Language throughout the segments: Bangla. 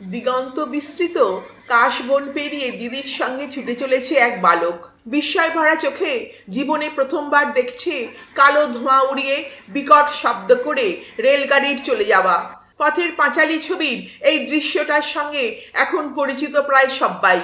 দিগন্ত বিস্তৃত কাশবন পেরিয়ে দিদির সঙ্গে ছুটে চলেছে এক বালক। বিস্ময় ভরা চোখে জীবনে প্রথমবার দেখছে কালো ধোঁয়া উড়িয়ে বিকট শব্দ করে রেলগাড়ির চলে যাওয়া। পথের পাঁচালী ছবির এই দৃশ্যটার সঙ্গে এখন পরিচিত প্রায় সব্বাই।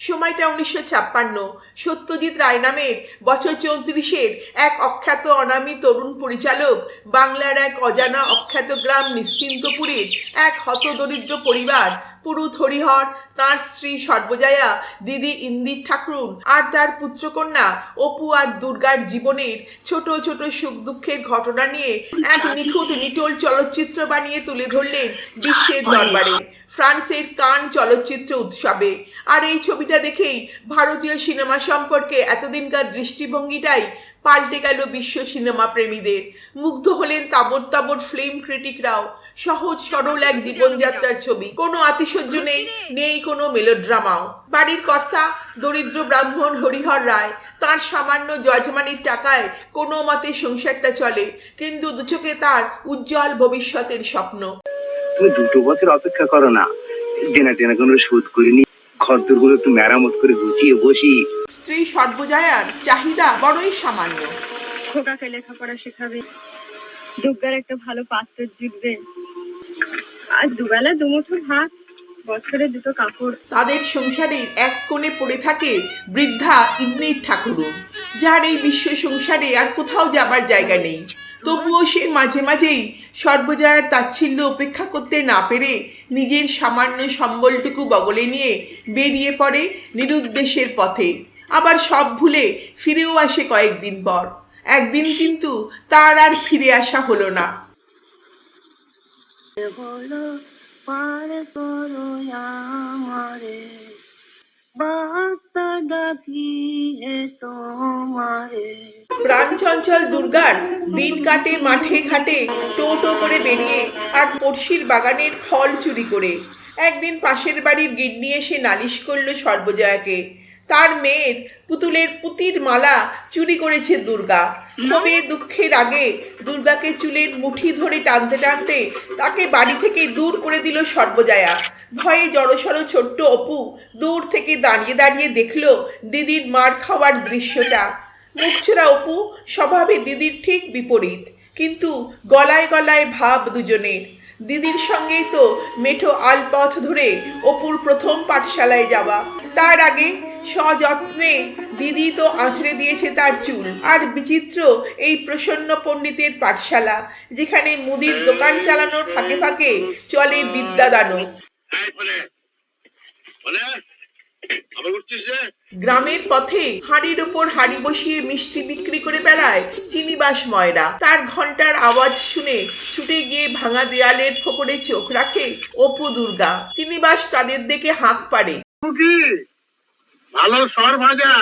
সময়টা উনিশশো ছাপ্পান্ন। সত্যজিৎ রায় নামের বছর চৌত্রিশের এক অখ্যাত অনামী তরুণ পরিচালক, বাংলার এক অজানা অখ্যাত গ্রাম নিশ্চিন্তপুরের এক হতদরিদ্র পরিবার, পুরুত হরিহর, তার স্ত্রী সর্বজয়া, দিদি ইন্দির ঠাকুরুন আর তার পুত্রকন্যা অপু আর দুর্গার জীবনের ছোট ছোট সুখ দুঃখের ঘটনা নিয়ে এক নিখুঁত নিটোল চলচ্চিত্র বানিয়ে তুলে ধরলেন বিশ্বের দরবারে। ফ্রান্সের কান চলচ্চিত্র উৎসবে। আর এই ছবিটা দেখেই ভারতীয় সিনেমা সম্পর্কে এতদিনকার দৃষ্টিভঙ্গিটাই পাল্টে গেল বিশ্ব সিনেমা প্রেমীদের। মুগ্ধ হলেন তাবর তাবর ফিল্ম ক্রিটিকরাও সহজ, সরল এক জীবনযাত্রার ছবি। কোনো আতিশয্য নেই নেই কোনো মেলোড্রামাও বাড়ির কর্তা দরিদ্র ব্রাহ্মণ হরিহর রায়, তার সামান্য যজমানির টাকায় কোনো মতে সংসারটা চলে, কিন্তু দুচোখে তার উজ্জ্বল ভবিষ্যতের স্বপ্ন। তুমি দুটো বছর অপেক্ষা করো না। দেনা টেনা কোনো শোধ করিনি। একটু মেরামত করে গুছিয়ে বসি। স্ত্রী সর্বজয়ার চাহিদা বড়ই সামান্য। খোকাকে লেখাপড়া শেখাবে? দুর্গার একটা ভালো পাত্র জুটবে। আর দুবেলা দুমুঠো ভাত বছরে দুটো কাপড়। তাদের সংসারের এক কোণে পড়ে থাকে বৃদ্ধা ইন্দির ঠাকুরুন যার এই বিশ্ব সংসারে আর কোথাও যাবার জায়গা নেই। তবুও সে মাঝে মাঝেই সর্বজয়ার তাচ্ছিল্য উপেক্ষা করতে না পেরে নিজের সামান্য সম্বলটুকু বগলে নিয়ে বেরিয়ে পড়ে নিরুদ্দেশের পথে। আবার সব ভুলে ফিরেও আসে কয়েকদিন পর। একদিন কিন্তু তার আর ফিরে আসা হলো না। বলো, পার করো আমারে। বার্তা ডাকি হে তোমারে। প্রাণচঞ্চল দুর্গার দিন কাটে, মাঠে ঘাটে টো টো করে বেরিয়ে আর পড়শির বাগানের ফল চুরি করে। একদিন পাশের বাড়ির গিন্নি এসে নালিশ করল সর্বজয়াকে। তার মেয়ের পুতুলের পুতির মালা চুরি করেছে দুর্গা। ক্ষোভে দুঃখের আগে দুর্গাকে চুলের মুঠি ধরে টানতে টানতে তাকে বাড়ি থেকে দূর করে দিল সর্বজয়া। ভয়ে জড়সড় ছোট্ট অপু দূর থেকে দাঁড়িয়ে দাঁড়িয়ে দেখল দিদির মার খাওয়ার দৃশ্যটা। মুখচোরা অপু, স্বভাবে দিদির ঠিক বিপরীত। কিন্তু গলায় গলায় ভাব দুজনের দিদির সঙ্গেই তো মেঠো আলপথ ধরে অপুর প্রথম পাঠশালায় যাওয়া। তার আগে সযত্নে দিদি তো আঁচড়ে দিয়েছে তার চুল। আর বিচিত্র এই প্রসন্ন পণ্ডিতের পাঠশালা, যেখানে মুদির দোকান চালানোর ফাঁকে ফাঁকে চলে বিদ্যাদানও এই ফলে ফলে আবার উঠছিস রে গ্রামের পথে হাড়ির ওপর হাড়ি বসিয়ে মিষ্টি বিক্রি করে বেড়ায় চিনিবাস ময়রা। তার ঘণ্টার আওয়াজ শুনে ছুটে গিয়ে ভাঙা দেয়ালের ফোকরে চোখ রাখে অপু দুর্গা। চিনিবাস তাদের দেখে হাঁক পারে ভালো সর ভাজা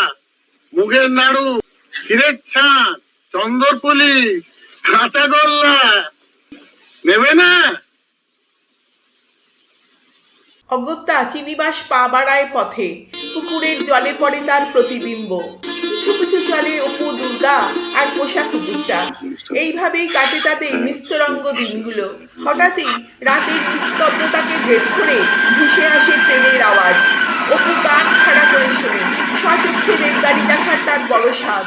মুগের নাড়ু ক্ষীরের ছাঁচ চন্দরপুলি কাঁচা গোল্লা। নেবে না? অগত্যা চিনিবাস পা বাড়ায় পথে। পুকুরের জলে পড়ে তার প্রতিবিম্ব। কিছু কিছু চলে অপু, দুর্গা আর পোষা কুকুরটা এইভাবেই কাটে তাদের নিস্তরঙ্গ দিনগুলো। হঠাৎই রাতের নিস্তব্ধতাকে ভেদ করে ভেসে আসে ট্রেনের আওয়াজ। অপু কান খাড়া করে শোনে সচক্ষে রেলগাড়ি দেখার তার বড় স্বাদ।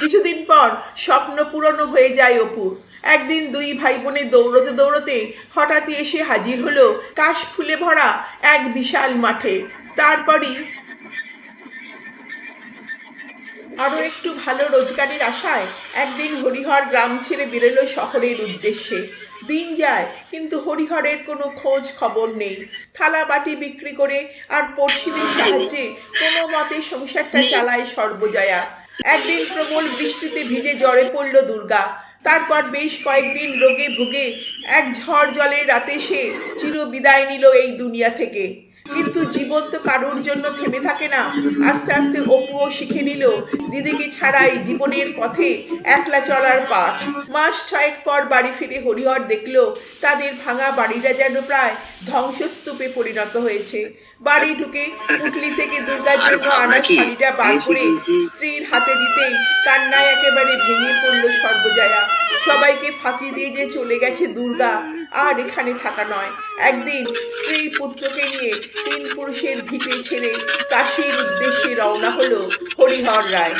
কিছুদিন পর স্বপ্ন পূরণ হয়ে যায় অপুর। একদিন দুই ভাই বোনে দৌড়তে দৌড়তে হঠাৎই এসে হাজির হলো কাশ ফুলে ভরা এক বিশাল মাঠে। তারপরই আরও একটু ভালো রোজগারের আশায় একদিন হরিহর গ্রাম ছেড়ে বেরোলো শহরের উদ্দেশ্যে। দিন যায়, কিন্তু হরিহরের কোনো খোঁজ খবর নেই। থালা বাটি বিক্রি করে আর পড়শিদের সাহায্যে কোনো মতে সংসারটা চালায় সর্বজয়া। একদিন প্রবল বৃষ্টিতে ভিজে জ্বরে পড়ল দুর্গা। তারপর বেশ কয়েকদিন রোগে ভুগে এক ঝড় জলের রাতে সে চির বিদায় নিল এই দুনিয়া থেকে। কিন্তু জীবন তো কারোর জন্য থেমে থাকে না। আস্তে আস্তে অপুও শিখে নিল দিদিকে ছাড়াই জীবনের পথে একলা চলার পাঠ। মাস ছয়েক পর বাড়ি ফিরে হরিহর দেখল তাদের ভাঙা বাড়িটা যেন প্রায় ধ্বংসস্তূপে পরিণত হয়েছে। বাড়ি ঢুকে পুটলি থেকে দুর্গার জন্য আনা শাড়িটা বার করে স্ত্রীর হাতে দিতেই কান্নায় একেবারে ভেঙে পড়ল সর্বজয়া। সবাইকে ফাঁকি দিয়ে যে চলে গেছে দুর্গা আর এখানে থাকা নয়। একদিন স্ত্রী পুত্রকে নিয়ে তিন পুরুষের ভিটে ছেড়ে কাশীর উদ্দেশ্যে রওনা হলো হরিহর রায়।